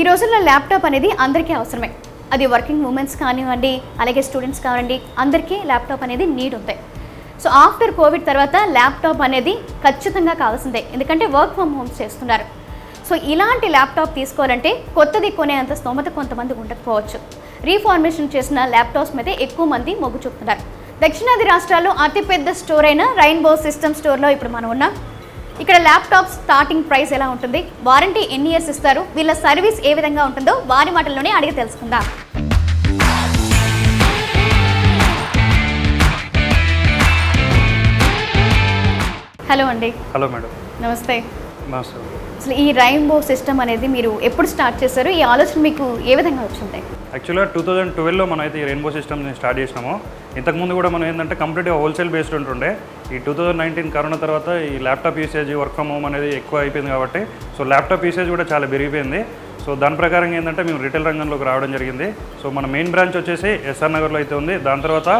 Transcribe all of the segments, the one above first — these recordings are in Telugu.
ఈ రోజుల్లో ల్యాప్టాప్ అనేది అందరికీ అవసరమే. అది వర్కింగ్ ఉమెన్స్ కానివ్వండి అలాగే స్టూడెంట్స్ కానివ్వండి అందరికీ ల్యాప్టాప్ అనేది నీడ్ ఉంది సో ఆఫ్టర్ కోవిడ్ తర్వాత ల్యాప్టాప్ అనేది ఖచ్చితంగా కావాల్సిందే. ఎందుకంటే వర్క్ ఫ్రమ్ హోమ్స్ చేస్తున్నారు. సో ఇలాంటి ల్యాప్టాప్ తీసుకోవాలంటే కొత్తది కొనేంత స్తోమత కొంతమంది ఉండకపోవచ్చు. రీఫార్మేషన్ చేసిన ల్యాప్టాప్స్ మీద ఎక్కువ మంది మొగ్గు చూపుతున్నారు. దక్షిణాది రాష్ట్రాల్లో అతిపెద్ద స్టోర్ అయిన రైన్బో సిస్టమ్ స్టోర్లో ఇప్పుడు మనం ఉన్నాం. ఇక్కడ ల్యాప్టాప్ స్టార్టింగ్ ప్రైస్ ఎలా ఉంటుంది? వారంటీ ఎన్ని ఇయర్స్ ఇస్తారు? వీళ్ళ సర్వీస్ ఏ విధంగా ఉంటుందో వారి మాటల్లోనే అడిగి తెలుసుకుందాం. హలో అండి. హలో మేడం నమస్తే. నమస్తే. అసలు ఈ రైన్బో సిస్టమ్ అనేది మీరు ఎప్పుడు స్టార్ట్ చేశారు? ఈ ఆలోచన మీకు ఏ విధంగా వచ్చింది? యాక్చువల్గా టూ థౌజండ్ ట్వెల్వ్లో మనం అయితే ఈ రెయిన్బో సిస్టమ్ని స్టార్ట్ చేసినాము. ఇంతకుముందు కూడా మనం ఏంటంటే కంప్లీట్గా హోల్సేల్ బేస్డ్ ఉంటుండే. ఈ టూ థౌజండ్ నైన్టీన్ కరోనా తర్వాత ఈ laptop usage work from home అనేది ఎక్కువ అయిపోయింది కాబట్టి సో ల్యాప్టాప్ యూసేజ్ కూడా చాలా పెరిగిపోయింది. సో దాని ప్రకారం ఏంటంటే మేము రిటైల్ రంగంలోకి రావడం జరిగింది. సో మన మెయిన్ బ్రాంచ్ వచ్చేసి ఎస్ఆర్ నగర్లో అయితే ఉంది. దాని తర్వాత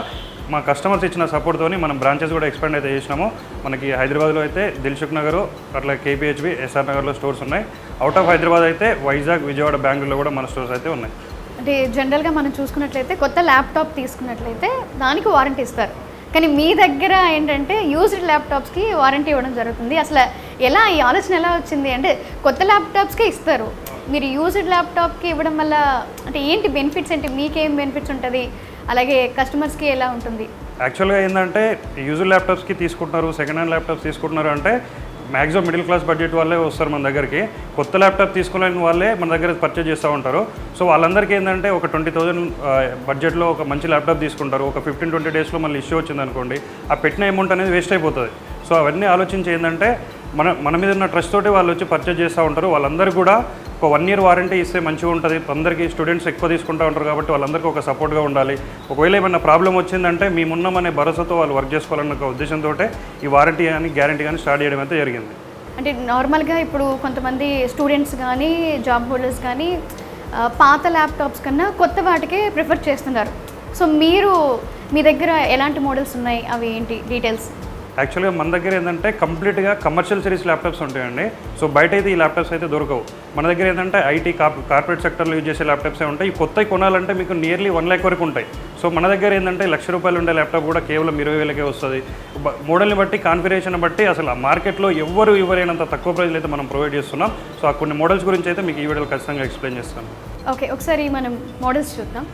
మా కస్టమర్స్ ఇచ్చిన సపోర్ట్తోని మనం బ్రాంచెస్ కూడా ఎక్స్పాండ్ అయితే చేసినాము. మనకి హైదరాబాద్లో అయితే దిల్సుఖ్ నగర్ అట్లా కేపీహెచ్బి ఎస్ఆర్ నగర్లో స్టోర్స్ ఉన్నాయి. అవుట్ ఆఫ్ హైదరాబాద్ అయితే వైజాగ్ విజయవాడ బెంగళూరులో కూడా మన స్టోర్స్ అయితే ఉన్నాయి. అంటే జనరల్గా మనం చూసుకున్నట్లయితే కొత్త ల్యాప్టాప్ తీసుకున్నట్లయితే దానికి వారంటీ ఇస్తారు. కానీ మీ దగ్గర ఏంటంటే యూజ్డ్ ల్యాప్టాప్స్కి వారంటీ ఇవ్వడం జరుగుతుంది. అసలు ఎలా ఈ ఆలోచన ఎలా వచ్చింది అంటే కొత్త ల్యాప్టాప్స్కే ఇస్తారు. మీరు యూజ్డ్ ల్యాప్టాప్కి ఇవ్వడం వల్ల అంటే ఏంటి బెనిఫిట్స్ ఏంటి మీకేం బెనిఫిట్స్ ఉంటుంది? అలాగే కస్టమర్స్కి ఎలా ఉంటుంది? యాక్చువల్గా ఏంటంటే యూజర్ ల్యాప్టాప్స్కి తీసుకుంటున్నారు సెకండ్ హ్యాండ్ ల్యాప్టాప్స్ తీసుకుంటున్నారు అంటే మ్యాక్సిమం మిడిల్ క్లాస్ బడ్జెట్ వాళ్ళే వస్తారు మన దగ్గరికి. కొత్త ల్యాప్టాప్ తీసుకోలేని వాళ్ళే మన దగ్గర పర్చేజ్ చేస్తూ ఉంటారు. సో వాళ్ళందరికీ ఏంటంటే ఒక ట్వంటీ థౌసండ్ బడ్జెట్లో ఒక మంచి ల్యాప్టాప్ తీసుకుంటారు. ఒక ఫిఫ్టీన్ ట్వంటీ డేస్లో మళ్ళీ ఇష్యూ వచ్చింది అనుకోండి ఆ పెట్టిన అమౌంట్ అనేది వేస్ట్ అయిపోతుంది. సో అవన్నీ ఆలోచించి ఏంటంటే మన మన మీద ఉన్న ట్రస్ట్ తోటి వాళ్ళు వచ్చి పర్చేజ్ చేస్తూ ఉంటారు. వాళ్ళందరూ కూడా ఒక వన్ ఇయర్ వారంటీ ఇస్తే మంచిగా ఉంటుంది. అందరికీ స్టూడెంట్స్ ఎక్కువ తీసుకుంటూ ఉంటారు కాబట్టి వాళ్ళందరికీ ఒక సపోర్ట్గా ఉండాలి. ఒకవేళ ఏమైనా ప్రాబ్లం వచ్చిందంటే మేమున్నామనే భరోసాతో వాళ్ళు వర్క్ చేసుకోవాలన్న ఒక ఉద్దేశంతో ఈ వారంటీ కానీ గ్యారంటీ కానీ స్టార్ట్ చేయడం అయితే జరిగింది. అంటే నార్మల్గా ఇప్పుడు కొంతమంది స్టూడెంట్స్ కానీ జాబ్ హోల్డర్స్ కానీ పాత ల్యాప్టాప్స్ కన్నా కొత్త వాటికే ప్రిఫర్ చేస్తున్నారు. సో మీరు మీ దగ్గర ఎలాంటి మోడల్స్ ఉన్నాయి? అవి ఏంటి? డీటెయిల్స్. యాక్చువల్గా మన దగ్గర ఏంటంటే కంప్లీట్గా కమర్షియల్ సిరీస్ ల్యాప్టాప్స్ ఉంటాయండి. సో బయట అయితే ఈ ల్యాప్టాప్స్ అయితే దొరకవు. మన దగ్గర ఏంటంటే ఐటీ కార్పొరేట్ సెక్టర్లో యూజ్ చేసే ల్యాప్టాప్సే ఉంటాయి. ఈ కొత్తవి కొనాలంటే మీకు నియర్లీ వన్ ల్యాక్ వరకు ఉంటాయి. సో మన దగ్గర ఏంటంటే లక్ష రూపాయలు ఉండే ల్యాప్టాప్ కూడా కేవలం ఇరవై వేలకే వస్తుంది. మోడల్ని బట్టి కాన్ఫిగరేషన్ బట్టి అసలు ఆ మార్కెట్లో ఎవరు ఎవరైనంత తక్కువ ప్రైస్లో అయితే మనం ప్రొవైడ్ చేస్తున్నాం. సో ఆ కొన్ని మోడల్స్ గురించి అయితే మీకు ఈ వీడియోలో ఖచ్చితంగా ఎక్స్ప్లెయిన్ చేస్తాను. ఓకే ఒకసారి మనం మోడల్స్ చూద్దాం.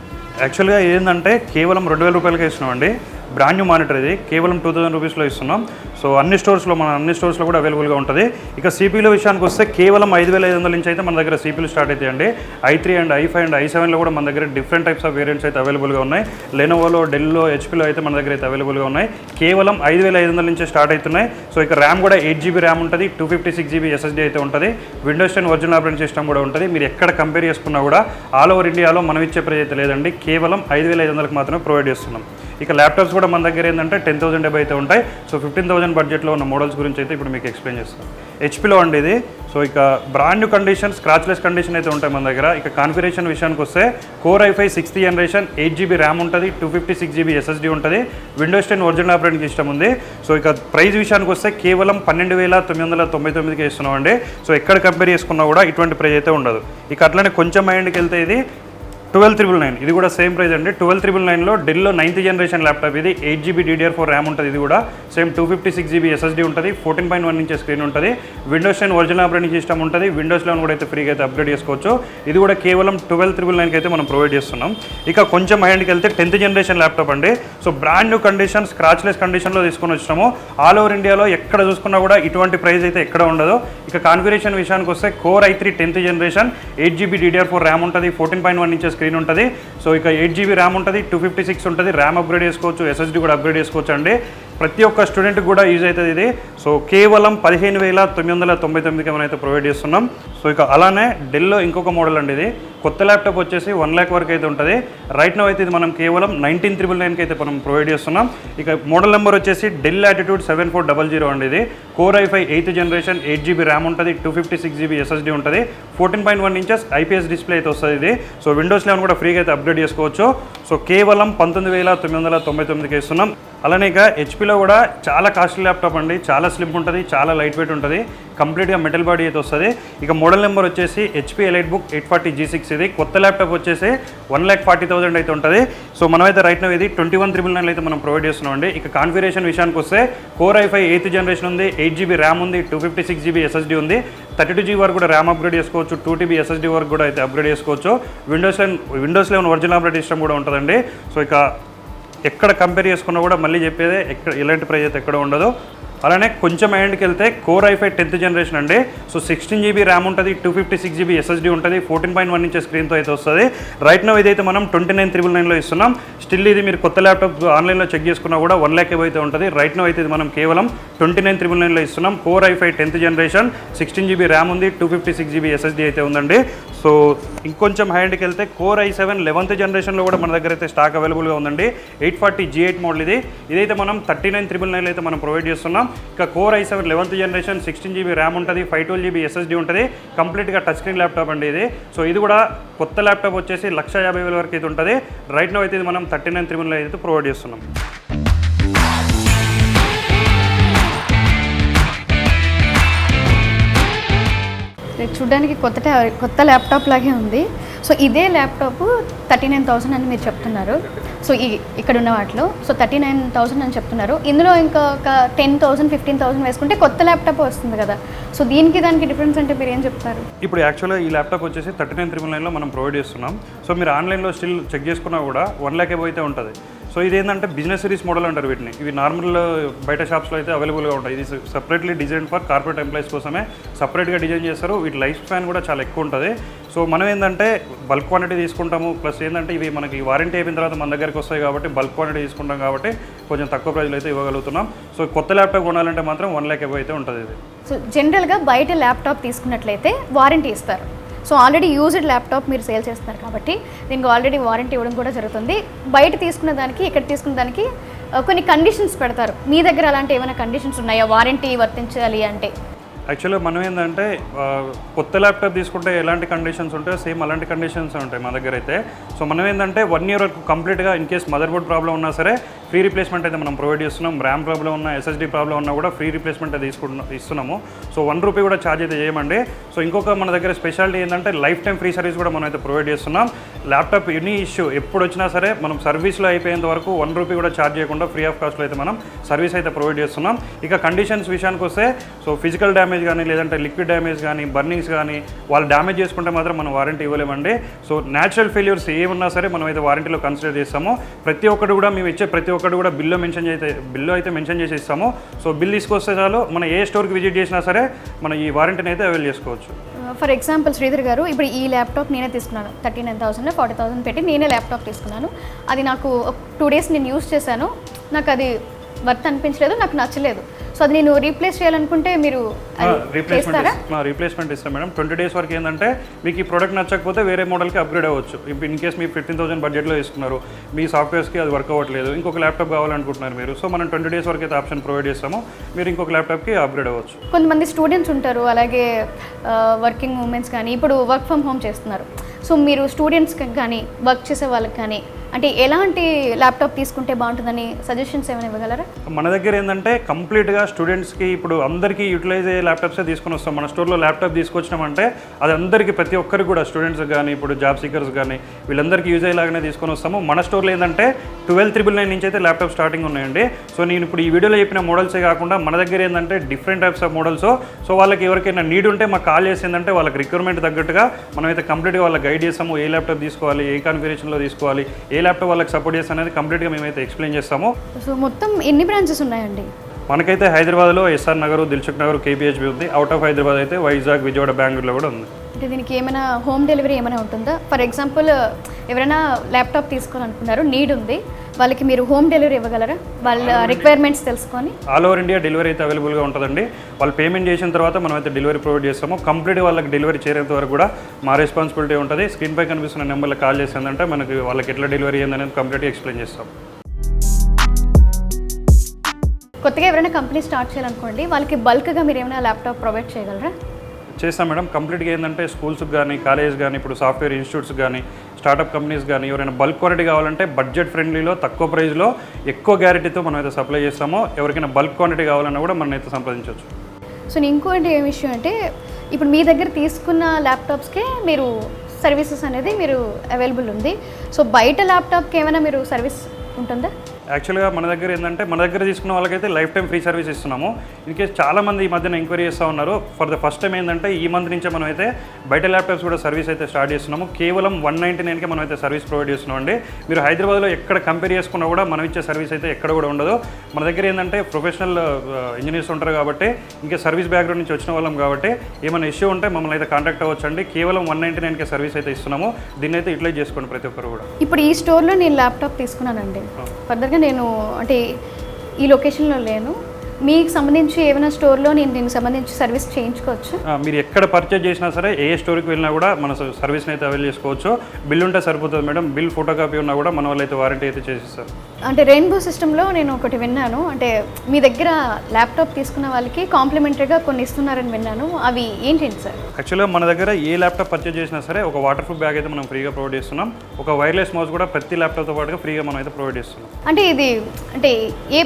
యాక్చువల్గా ఏంటంటే కేవలం రెండు వేల రూపాయలకే ఇస్తున్నామండి బ్రాండ్ న్యూ మానిటర్ ఇది. కేవలం టూ థౌసండ్ రూపీస్లో ఇస్తున్నాం. సో అన్ని స్టోర్స్లో మన అన్ని స్టోర్స్లో కూడా అవైలబుల్గా ఉంటుంది. ఇక సిపిల విషయానికి వస్తే కేవలం ఐదు వేల ఐదు వందల నుంచి అయితే మన దగ్గర సిపిలు స్టార్ట్ అవుతాయండి I three and I five and I సెవెన్లో కూడా మన దగ్గర డిఫరెంట్ టైప్స్ ఆఫ్ వేరియంట్స్ అయితే అవైలబుల్గా ఉన్నాయి. లెనోవోలో డెల్లో హెచ్పీలో అయితే మన దగ్గర అయితే అవైలబుల్గా ఉన్నాయి. కేవలం ఐదు వేల ఐదు వందల నుంచి స్టార్ట్ అవుతున్నాయి. సో ఇక ర్యామ్ కూడా ఎయిట్ జీబీ ర్యామ్ ఉంటుంది. Two fifty six GB SSD అయితే ఉంటుంది. Windows ten original operating system కూడా ఉంటుంది. మీరు ఎక్కడ కంపేర్ చేసుకున్నా కూడా ఆల్ ఓవర్ ఇండియాలో మనం ఇచ్చే ప్రైజ్ అయితే లేదండి. కేవలం ఐదు వేల ఐదు వందలకు మాత్రమే ప్రొవైడ్ చేస్తున్నాం. ఇక ల్యాప్టాప్స్ కూడా మన దగ్గర ఏంటంటే టెన్ థౌసండ్ అయితే ఉంటాయి. సో ఫిఫ్టీన్ థౌసండ్ బడ్జెట్లో ఉన్న మోడల్స్ గురించి అయితే ఇప్పుడు మీకు ఎక్స్ప్లెయిన్ చేస్తాను హెచ్పీలో అండి ఇది. సో ఇక brand new condition scratchless condition అయితే ఉంటాయి మన దగ్గర. ఇక కాన్ఫిగరేషన్ విషయానికి వస్తే core I five sixth generation eight GB RAM ఉంటుంది two fifty six GB SSD ఉంటుంది. Windows ten original operating system ఉంది. సో ఇక ప్రైస్ విషయానికి వస్తే కేవలం పన్నెండు వేల తొమ్మిది వందల తొంభై తొమ్మిదికి ఇస్తున్నామండి. సో ఎక్కడ కంపేర్ చేసుకున్నా కూడా ఇటువంటి ప్రైస్ అయితే ఉండదు. ఇక అట్లనే కొంచెం మైండ్కి వెళ్తే ఇది ట్వెల్వ్ త్రిబుల్ నైన్. ఇది కూడా సేమ్ ప్రైస్ అండి. ట్వెల్వ్ త్రిబుల్ నైన్లో డెల్లో నైన్త్ జనరేషన్ ల్యాప్టాప్ ఇది eight GB DDR four RAM ఉంటుంది. ఇది కూడా same two fifty six GB SSD ఉంటుంది. Fourteen point one inches screen ఉంటుంది. Windows ten original operating system ఉంటుంది. విండోస్ లెవెన్ కూడా అయితే ఫ్రీగా అయితే అప్గ్రేడ్ చేసుకోవచ్చు. ఇది కూడా కేవలం ట్వెల్వ్ త్రిబుల్ నైన్కి అయితే మనం ప్రొవైడ్ చేస్తున్నాం. ఇక కొంచెం హ్యాండ్కి వెళ్తే టెన్త్ జనరేషన్ ల్యాప్టాప్ అండి. So brand new condition scratchless కండిషన్లో తీసుకొని వచ్చినాము. ఆల్ ఓవర్ ఇండియాలో ఎక్కడ చూసుకున్నా కూడా ఇటువంటి ప్రైస్ అయితే ఎక్కడ ఉండదు. ఇక కాన్ఫిగరేషన్ విషయానికి వస్తే core I three tenth generation eight GB DDR four RAM ఉంటుంది. Fourteen point one inches screen ఉంటుంది. సో ఇక ఎయిట్ జీబీ ర్యామ్ ఉంటుంది టూ ఫిఫ్టీ సిక్స్ ఉంటుంది. ర్యామ్ అప్గ్రేడ్ చేసుకోవచ్చు ఎస్ఎస్డి కూడా అప్గ్రేడ్ చేసుకోవచ్చు అండి. ప్రతి ఒక్క స్టూడెంట్ కూడా యూజ్ అవుతుంది ఇది. సో కేవలం పదిహేను వేల తొమ్మిది వందల తొంభై తొమ్మిదికి మనం అయితే ప్రొవైడ్ చేస్తున్నాం. సో ఇక అలానే డెల్లో ఇంకొక మోడల్ అండి ఇది. కొత్త ల్యాప్టాప్ వచ్చేసి వన్ ల్యాక్ వరకు అయితే ఉంటుంది. రైట్ నో అయితే ఇది మనం కేవలం నైన్టీన్ త్రిబుల్ నైన్కి అయితే మనం ప్రొవైడ్ చేస్తున్నాం. ఇక మోడల్ నెంబర్ వచ్చేసి Dell attitude seven four double zero అండి ఇది. Core I five eighth generation eight GB RAM ఉంటుంది two fifty six GB SSD ఉంటుంది. Fourteen point one inches IPS display అయితే వస్తుంది ఇది. సో విండోస్ లెవెన్ కూడా ఫ్రీగా అయితే అప్గ్రేడ్ చేసుకోవచ్చు. సో కేవలం పంతొమ్మిది వేల తొమ్మిది వందల తొంభై తొమ్మిదికి ఇస్తున్నాం. అలానే ఇక హెచ్పీలో కూడా చాలా కాస్ట్లీ ల్యాప్టాప్ అండి. చాలా స్లిమ్ ఉంటుంది చాలా లైట్ వెయిట్ ఉంటుంది. కంప్లీట్గా మెటల్ బాడీ అయితే వస్తుంది. ఇక మోడల్ నెంబర్ వచ్చేసి HP elite book eight forty G six ఇది. కొత్త ల్యాప్టాప్ వచ్చేసి వన్ ల్యాక్ ఫార్టీ థౌసండ్ అయితే ఉంటుంది. సో మనమైతే రైట్ నో ఇది ట్వంటీ వన్ త్రిబుల్ నైన్ అయితే మనం ప్రొవైడ్ చేస్తున్నాం అండి ఇక కాన్ఫిగరేషన్ విషయానికి వస్తే core I five eighth generation ఉంది ఎయిట్ జీబీ ర్యామ్ ఉంది two fifty six GB SSD ఉంది. థర్టీ టూ జీబీ వరకు కూడా ర్యామ్ అప్గ్రేడ్ చేసుకోవచ్చు టూ టీబీ ఎస్ఎస్డీ వరకు కూడా అయితే అప్గ్రేడ్ చేసుకోవచ్చు. Windows eleven Windows eleven original operating system కూడా ఉంటుందండి. సో ఇక ఎక్కడ కంపేర్ చేసుకున్నా కూడా మళ్ళీ చెప్పేదే ఎక్కడ ఇలాంటి ప్రైజ్ అయితే ఎక్కడ ఉండదు. అలానే కొంచెం హ్యాండ్కి వెళ్తే core I five tenth generation అండి. సో సిక్స్టీన్ జీబీ ర్యామ్ ఉంటుంది two fifty six GB SSD ఉంటుంది ఫోర్టీన్ పాయింట్ వన్ ఇంచెస్ స్క్రీన్తో అయితే వస్తుంది. రైట్ నో ఇదైతే మనం ట్వంటీ నైన్ త్రిబుల్ నైన్లో ఇస్తున్నాం. స్టిల్ ఇది మీరు కొత్త ల్యాప్టాప్ ఆన్లైన్లో చెక్ చేసుకున్నా కూడా వన్ ల్యాక్ అయితే ఉంటుంది. రైట్ నో అయితే ఇది మనం కేవలం ట్వంటీ నైన్ త్రిబుల్ నైన్లో ఇస్తున్నాం. Core I five tenth generation sixteen GB RAM ఉంది two fifty six GB SSD అయితే ఉందండి. సో ఇంకొంచెం హ్యాండ్కి వెళ్తే కోర్ ఐ సెవెన్ లెవెంత్ జనరేషన్లో కూడా మన దగ్గర అయితే స్టాక్ అవైలబుల్గా ఉందండి. Eight forty G eight model ఇది. ఇదైతే మనం థర్టీ నైన్ త్రిబుల్ నైన్ అయితే మనం ప్రొవైడ్ చేస్తున్నాం. ఇక core I seven eleventh generation sixteen GB RAM ఉంటుంది ఫైవ్ ట్వెల్వ్ జీబీ ఎస్ఎస్డీ ఉంటుంది. కంప్లీట్గా టచ్ స్క్రీన్ ల్యాప్టాప్ అండి ఇది. సో ఇది కూడా కొత్త ల్యాప్టాప్ వచ్చేసి లక్ష యాభై వేల వరకు అయితే ఉంటుంది. రైట్ నో అయితే ఇది మనం థర్టీ నైన్ త్రిబుల్ అయితే ప్రొవైడ్ చేస్తున్నాం. చూడడానికి కొత్త కొత్త ల్యాప్టాప్ లాగే ఉంది. సో ఇదే ల్యాప్టాప్ థర్టీ నైన్ థౌసండ్ అని మీరు చెప్తున్నారు. సో ఈ ఇక్కడ ఉన్న వాటిలో సో థర్టీ నైన్ థౌసండ్ అని చెప్తున్నారు. ఇందులో ఇంకా ఒక టెన్ థౌసండ్ ఫిఫ్టీన్ థౌసండ్ వేసుకుంటే కొత్త ల్యాప్టాప్ వస్తుంది కదా. సో దీనికి దానికి డిఫరెన్స్ అంటే మీరు ఏం చెప్తారు? ఇప్పుడు యాక్చువల్గా ఈ ల్యాప్టాప్ వచ్చేసి థర్టీ నైన్ త్రిబుల్ నైన్లో మనం ప్రొవైడ్ చేస్తున్నాం. సో మీరు ఆన్లైన్లో స్టిల్ చెక్ చేసుకున్నా కూడా వన్ ల్యాక్ అయితే ఉంటుంది. సో ఇది ఏంటంటే బిజినెస్ సిరీస్ మోడల్ అంటారు వీటిని. ఇవి నార్మల్ బయట షాప్స్లో అయితే అవైలబుల్గా ఉంటాయి. ఇది separately design for corporate employees కోసమే. సపరేట్గా డిజైన్ చేస్తారు. వీటి లైఫ్ స్పాన్ కూడా చాలా ఎక్కువ ఉంటుంది. సో మనం ఏంటంటే బల్క్ క్వాంటిటీ తీసుకుంటాము. ప్లస్ ఏంటంటే ఇవి మనకి వారంటీ అయిపోయిన తర్వాత మన దగ్గరికి వస్తాయి కాబట్టి బల్క్ క్వాంటిటీ తీసుకుంటాం కాబట్టి కొంచెం తక్కువ ప్రైస్లో అయితే ఇవ్వగలుగుతున్నాం. సో కొత్త ల్యాప్టాప్ కొనాలంటే మాత్రం వన్ ల్యాక్ అయితే ఉంటుంది ఇది. సో జనరల్గా బయట ల్యాప్టాప్ తీసుకున్నట్లయితే వారంటీ ఇస్తారు. సో ఆల్రెడీ యూజ్డ్ ల్యాప్టాప్ మీరు సేల్ చేస్తున్నారు కాబట్టి దీనికి ఆల్రెడీ వారంటీ ఇవ్వడం కూడా జరుగుతుంది. బయట తీసుకున్న దానికి ఇక్కడ తీసుకున్న దానికి కొన్ని కండిషన్స్ పెడతారు. మీ దగ్గర అలాంటి ఏమైనా కండిషన్స్ ఉన్నాయా? వారంటీ వర్తించాలి అంటే. యాక్చువల్గా మనం ఏంటంటే కొత్త ల్యాప్టాప్ తీసుకుంటే ఎలాంటి కండిషన్స్ ఉంటాయో సేమ్ అలాంటి కండిషన్స్ ఉంటాయి మా దగ్గర అయితే. సో మనం ఏంటంటే వన్ ఇయర్ వరకు కంప్లీట్గా in case mother board problem ఉన్నా సరే ఫ్రీ రీప్లేస్మెంట్ అయితే మనం ప్రొవైడ్ చేస్తున్నాం. ర్యామ్ ప్రాబ్లం ఉన్నా ఎస్ఎస్డీ ప్రాబ్లం ఉన్నా కూడా ఫ్రీ రీప్లేస్మెంట్ అయితే తీసుకుంటున్నాం ఇస్తున్నాము. సో వన్ రూపీ కూడా ఛార్జ్ అయితే చేయమండి. సో ఇంకొక మన దగ్గర స్పెషాలిటీ ఏంటంటే లైఫ్ టైం ఫ్రీ సర్వీస్ కూడా మనం అయితే ప్రొవైడ్ చేస్తున్నాం. ల్యాప్టాప్ ఎనీ ఇష్యూ ఎప్పుడు వచ్చినా సరే మనం సర్వీస్లో అయిపోయేంత వరకు వన్ రూపీ కూడా ఛార్జ్ చేయకుండా ఫ్రీ ఆఫ్ కాస్ట్లో అయితే మనం సర్వీస్ అయితే ప్రొవైడ్ చేస్తున్నాం. ఇక కండిషన్స్ విషయానికి వస్తే సో ఫిజికల్ డ్యామేజ్ కానీ లేదంటే లిక్విడ్ డ్యామేజ్ కానీ బర్నింగ్స్ కానీ వాళ్ళు డ్యామేజ్ చేసుకుంటే మాత్రం మనం వారంటీ ఇవ్వలేమండి. సో న్యాచురల్ ఫెయిల్యూర్స్ ఏమున్నా సరే మనం అయితే వారంటీలో కన్సిడర్ చేస్తాము. ప్రతి ఒక్కటి కూడా మేము ఇచ్చే ప్రతి ఒక్కటి కూడా బిల్లో మెన్షన్ చేస్తే బిల్లో అయితే మెన్షన్ చేసి ఇస్తాము సో బిల్ తీసుకొస్తే చాలు మన ఏ స్టోర్కి విజిట్ చేసినా సరే మన ఈ వారంటీని అయితే అవైల్ చేసుకోవచ్చు. Uh, ఫర్ ఎగ్జాంపుల్ శ్రీధర్ గారు ఇప్పుడు ఈ ల్యాప్టాప్ నేనే తీసుకున్నాను. Thirty nine thousand forty thousand పెట్టి నేనే ల్యాప్టాప్ తీసుకున్నాను. అది నాకు టూ డేస్ నేను యూస్ చేశాను. నాకు అది వర్త్ అనిపించలేదు నాకు నచ్చలేదు. సో అది నేను రీప్లేస్ చేయాలనుకుంటే మీరు రీప్లేస్మెంట్ రీప్లేస్మెంట్ ఇస్తాం మేడం. ట్వంటీ డేస్ వరకు ఏంటంటే మీకు ఈ ప్రోడక్ట్ నచ్చకపోతే వేరే మోడల్కి అప్గ్రేడ్ అవ్వచ్చు. ఇప్పుడు ఇన్ కేస్ మీరు ఫిఫ్టీన్ థౌసండ్ బడ్జెట్లో తీసుకున్నారు మీ సాఫ్ట్వేర్స్కి అది వర్క్ అవ్వట్లేదు ఇంకొక ల్యాప్టాప్ కావాలనుకుంటున్నారు మీరు. సో మనం ట్వంటీ డేస్ వరకు అయితే ఆప్షన్ ప్రొవైడ్ చేస్తాము మీరు ఇంకొక ల్యాప్టాప్కి అప్గ్రేడ్ అవ్వచ్చు. కొంతమంది స్టూడెంట్స్ ఉంటారు అలాగే వర్కింగ్ ఉమెన్స్ కానీ ఇప్పుడు వర్క్ ఫ్రమ్ హోమ్ చేస్తున్నారు. సో మీరు స్టూడెంట్స్కి కానీ వర్క్ చేసే వాళ్ళకి కానీ అంటే ఎలాంటి ల్యాప్టాప్ తీసుకుంటే బాగుంటుందని సజెషన్స్ ఏమైనా ఇవ్వగలరా? మన దగ్గర ఏంటంటే కంప్లీట్గా స్టూడెంట్స్కి ఇప్పుడు అందరికీ యూటిలైజ్ అయ్యే ల్యాప్టాప్సే తీసుకొని వస్తాం. మన స్టోర్లో ల్యాప్టాప్ తీసుకొచ్చినామంటే అది అందరికీ ప్రతి ఒక్కరికి కూడా స్టూడెంట్స్ కానీ ఇప్పుడు జాబ్ సీకర్స్ కానీ వీళ్ళందరికీ యూజ్ అయ్యేలాగానే తీసుకొని వస్తాము. మన స్టోర్లో ఏంటంటే ట్వెల్వ్ త్రిబుల్ నైన్ నుంచి అయితే ల్యాప్టాప్ స్టార్టింగ్ ఉన్నాయండి. సో నేను ఇప్పుడు ఈ వీడియోలో చెప్పిన మోడల్సే కాకుండా మన దగ్గర ఏంటంటే different types of models. So వాళ్ళకి ఎవరికైనా నీడ్ ఉంటే మాకు కాల్ చేసిందంటే వాళ్ళకి రిక్వైర్మెంట్ తగ్గట్టుగా మనమైతే కంప్లీట్గా వాళ్ళకి గైడ్ చేస్తాము. ఏ ల్యాప్టాప్ తీసుకోవాలి ఏ కాన్ఫిగరేషన్లో తీసుకోవాలి ఏ ల్యాప్టాప్ వాళ్ళకి సపోర్ట్ చేస్తాం అనేది కంప్లీట్గా మేమైతే ఎక్స్ప్లెయిన్ చేస్తాము. సో మొత్తం ఎన్ని బ్రాంచెస్ ఉన్నాయండి? మనకైతే హైదరాబాద్లో ఎస్ఆర్ నగర్ దిల్సుఖ్ నగర్ కేపీహెచ్బి ఉంది. అవుట్ ఆఫ్ హైదరాబాద్ అయితే వైజాగ్ విజయవాడ బెంగళూరులో కూడా ఉంది. అంటే దీనికి ఏమైనా హోమ్ డెలివరీ ఏమైనా ఉంటుందా? ఫర్ ఎగ్జాంపుల్ ఎవరైనా ల్యాప్టాప్ తీసుకోవాలనుకున్నారు నీడ్ ఉంది. వాళ్ళకి మీరు హోమ్ డెలివరీ ఇవ్వగలరా? వాళ్ళ రిక్వైర్మెంట్స్ తెలుసుకొని. ఆల్ ఓవర్ ఇండియా డెలివరీ అయితే అవైలబుల్గా ఉంటుందండి. వాళ్ళు పేమెంట్ చేసిన తర్వాత మనం అయితే డెలివరీ ప్రొవైడ్ చేస్తాము. కంప్లీట్ వాళ్ళకి డెలివరీ చేరేంత వరకు కూడా మా రెస్పాన్సిబిలిటీ ఉంటుంది. స్క్రీన్ పై కనిపిస్తున్న నెంబర్లో కాల్ చేసిందంటే మనకి వాళ్ళకి ఎట్లా డెలివరీ అయిందనేది కంప్లీట్గా ఎక్స్ప్లెయిన్ చేస్తాం. కొత్తగా ఎవరైనా కంపెనీ స్టార్ట్ చేయాలనుకోండి వాళ్ళకి బల్క్గా మీరు ఏమైనా ల్యాప్టాప్ ప్రొవైడ్ చేయగలరా? చేస్తాం మేడం. కంప్లీట్గా ఏంటంటే స్కూల్స్కి కానీ కాలేజ్ కానీ ఇప్పుడు సాఫ్ట్వేర్ ఇన్స్టిట్యూట్స్ కానీ స్టార్టప్ కంపెనీస్ కానీ ఎవరైనా బల్క్ క్వాలిటీ కావాలంటే బడ్జెట్ ఫ్రెండ్లీలో తక్కువ ప్రైస్లో ఎక్కువ గ్యారెంటీతో మనం అయితే సప్లై చేస్తామో ఎవరికైనా బల్క్ క్వాంటిటీ కావాలన్నా కూడా మనం అయితే సంప్రదించవచ్చు సో ఇంకోటి ఏ విషయం అంటే ఇప్పుడు మీ దగ్గర తీసుకున్న ల్యాప్టాప్స్కే మీరు సర్వీసెస్ అనేది మీరు అవైలబుల్ ఉంది. సో బయట ల్యాప్టాప్కి ఏమైనా మీరు సర్వీస్ ఉంటుందా? యాక్చువల్గా మన దగ్గర ఏంటంటే మన దగ్గర తీసుకున్న వాళ్ళకైతే లైఫ్ టైం ఫ్రీ సర్వీస్ ఇస్తున్నాము. ఇన్ కేస్ చాలా మంది ఈ మధ్యన ఎంక్వైరీ చేస్తూ ఉన్నారు ఫర్ ద ఫస్ట్ టైం ఏంటంటే ఈ మంత్ నుంచే మనం అయితే బయట ల్యాప్టాప్స్ కూడా సర్వీస్ అయితే స్టార్ట్ చేస్తున్నాము. కేవలం వన్ నైంటీ నైన్కే మనం అయితే సర్వీస్ ప్రొవైడ్ చేస్తున్నాం అండి మీరు హైదరాబాద్లో ఎక్కడ కంపేర్ చేసుకున్నా కూడా మనం ఇచ్చే సర్వీస్ అయితే ఎక్కడ కూడా ఉండదు. మన దగ్గర ఏంటంటే ప్రొఫెషనల్ ఇంజనీర్స్ ఉంటారు కాబట్టి ఇంకా సర్వీస్ బ్యాక్గ్రౌండ్ నుంచి వచ్చిన వాళ్ళం కాబట్టి ఏమైనా ఇష్యూ ఉంటే మమ్మల్ని అయితే కాంటాక్ట్ అవ్వచ్చు అండి కేవలం వన్ నైంటీ నైన్కే సర్వీస్ అయితే ఇస్తున్నాము. దీన్ని అయితే యూటిలైజ్ చేసుకోండి ప్రతి ఒక్కరు కూడా. ఇప్పుడు ఈ స్టోర్లో నేను ల్యాప్టాప్ తీసుకున్నానండి. ఫర్దర్గా నేను అంటే ఈ లొకేషన్లో లేను. మీకు సంబంధించి ఏమైనా స్టోర్లో నేను దీనికి సంబంధించి సర్వీస్ చేయించుకోవచ్చు? మీరు ఎక్కడ పర్చేజ్ చేసినా సరే ఏ స్టోర్కి వెళ్ళినా కూడా మన సర్వీస్ని అయితే అవైల్ చేసుకోవచ్చు. బిల్ ఉంటే సరిపోతుంది మేడం. బిల్ ఫోటో కాపీ ఉన్నా కూడా మన వాళ్ళు అయితే వారంటీ అయితే చేసిస్తారు. అంటే రెయిన్బో సిస్టంలో నేను ఒకటి విన్నాను. అంటే మీ దగ్గర ల్యాప్టాప్ తీసుకున్న వాళ్ళకి కాంప్లిమెంటరీగా కొన్ని ఇస్తున్నారని విన్నాను. అవి ఏంటండి సార్? యాక్చువల్గా మన దగ్గర ఏ ల్యాప్టాప్ పర్చేజ్ చేసినా సరే ఒక వాటర్ ప్రూఫ్ బ్యాగ్ అయితే మనం ఫ్రీగా ప్రొవైడ్ చేస్తున్నాం. ఒక వైర్లెస్ మౌస్ కూడా ప్రతి ల్యాప్టాప్తో పాటుగా ఫ్రీగా మనం అయితే ప్రొవైడ్ చేస్తున్నాం. అంటే ఇది అంటే ఏ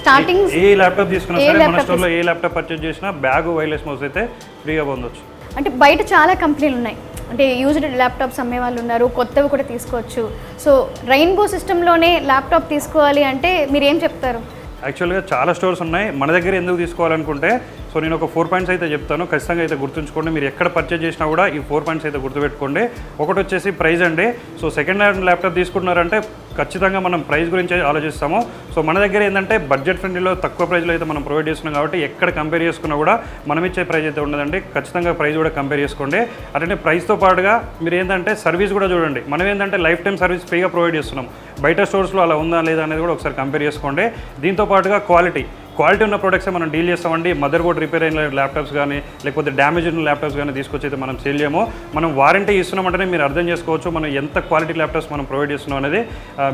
స్టార్టింగ్ ఏ ల్యాప్టాప్ తీసుకున్నా సరే మన స్టోర్లో ఏ ల్యాప్టాప్ పర్చేజ్ చేసినా బ్యాగ్ వైర్లెస్ మౌస్ అయితే ఫ్రీగా పొందొచ్చు. అంటే బయట చాలా కంపెనీలు ఉన్నాయి. అంటే యూజ్డ్ ల్యాప్టాప్స్ అమ్మే వాళ్ళు ఉన్నారు కొత్తవి కూడా తీసుకోవచ్చు. సో రెయిన్బో సిస్టంలోనే ల్యాప్టాప్ తీసుకోవాలి అంటే మీరు ఏం చెప్తారు? యాక్చువల్గా చాలా స్టోర్స్ ఉన్నాయి. మన దగ్గర ఎందుకు తీసుకోవాలనుకుంటే సో నేను ఒక ఫోర్ పాయింట్స్ అయితే చెప్తాను. ఖచ్చితంగా అయితే గుర్తుంచుకోండి. మీరు ఎక్కడ పర్చేజ్ చేసినా కూడా ఈ ఫోర్ పాయింట్స్ అయితే గుర్తుపెట్టుకోండి. ఒకటి వచ్చేసి ప్రైస్ అండి. సో సెకండ్ హ్యాండ్ ల్యాప్టాప్ తీసుకుంటున్నారంటే ఖచ్చితంగా మనం ప్రైస్ గురించి ఆలోచిస్తాము. సో మన దగ్గర ఏంటంటే బడ్జెట్ ఫ్రెండ్లీలో తక్కువ ప్రైస్లో అయితే మనం ప్రొవైడ్ చేస్తున్నాం కాబట్టి ఎక్కడ కంపేర్ చేసుకున్నా కూడా మనం ఇచ్చే ప్రైస్ అయితే ఉండదండి. ఖచ్చితంగా ప్రైస్ కూడా కంపేర్ చేసుకోండి. అట్లనే ప్రైస్తో పాటుగా మీరు ఏంటంటే సర్వీస్ కూడా చూడండి. మనం ఏంటంటే లైఫ్ టైం సర్వీస్ ఫ్రీగా ప్రొవైడ్ చేస్తున్నాం. బయట స్టోర్స్లో అలా ఉందా లేదా అనేది కూడా ఒకసారి కంపేర్ చేసుకోండి. దీంతో పాటుగా క్వాలిటీ క్వాలిటీ ఉన్న ప్రొడక్ట్స్ మనం డీల్ చేస్తామండి. మదర్ బోర్డ్ రిపేర్ అయిన ల్యాప్టాప్స్ కానీ లేకపోతే డ్యామేజ్ ఉన్న ల్యాప్టాప్స్ కానీ తీసుకొచ్చి అయితే మనం సేల్ చేయము. మనం వారంటీ ఇస్తున్నామంటేనే మీరు అర్థం చేసుకోవచ్చు మనం ఎంత క్వాలిటీ ల్యాప్టాప్స్ మనం ప్రొవైడ్ చేస్తున్నాం అనేది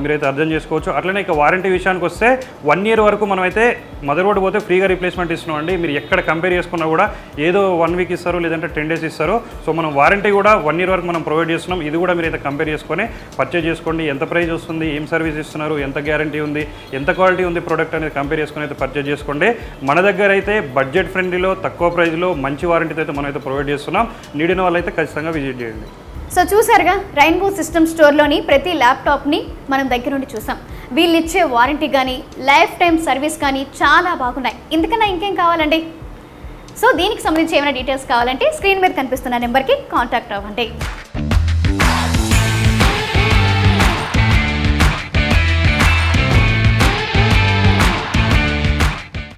మీరైతే అర్థం చేసుకోవచ్చు. అట్లనే ఇక వారంటీ విషయానికి వస్తే వన్ ఇయర్ వరకు మనమైతే మదర్ బోర్డు పోతే ఫ్రీగా రీప్లేస్మెంట్ ఇస్తున్నామండి. మీరు ఎక్కడ కంపేర్ చేసుకున్నా కూడా ఏదో వన్ వీక్ ఇస్తారు లేదంటే టెన్ డేస్ ఇస్తారు. సో మనం వారంటీ కూడా వన్ ఇయర్ వరకు మనం ప్రొవైడ్ చేస్తున్నాం. ఇది కూడా మీరు అయితే కంపేర్ చేసుకొని పర్చేజ్ చేసుకోండి. ఎంత ప్రైస్ వస్తుంది ఏం సర్వీస్ ఇస్తున్నారు ఎంత గ్యారంటీ ఉంది ఎంత క్వాలిటీ ఉంది ప్రోడక్ట్ అనేది కంపేర్ చేసుకొని అయితే పర్చేజ్ చేసుకోండి. మన దగ్గర అయితే బడ్జెట్ ఫ్రెండ్లీలో తక్కువ ప్రైస్లో మంచి వారంటీతో అయితే మనం అయితే ప్రొవైడ్ చేస్తున్నాం. నీడిన వాళ్ళైతే ఖచ్చితంగా విజిట్ చేయండి. సో చూసారుగా రైన్బో సిస్టమ్ స్టోర్లోని ప్రతి ల్యాప్టాప్ని మనం దగ్గర నుండి చూసాం. వీళ్ళు ఇచ్చే వారంటీ కానీ లైఫ్ టైం సర్వీస్ కానీ చాలా బాగున్నాయి. ఇందుకన్నా ఇంకేం కావాలండి? సో దీనికి సంబంధించి ఏమైనా డీటెయిల్స్ కావాలంటే స్క్రీన్ మీద కనిపిస్తున్న నెంబర్కి కాంటాక్ట్ అవ్వండి.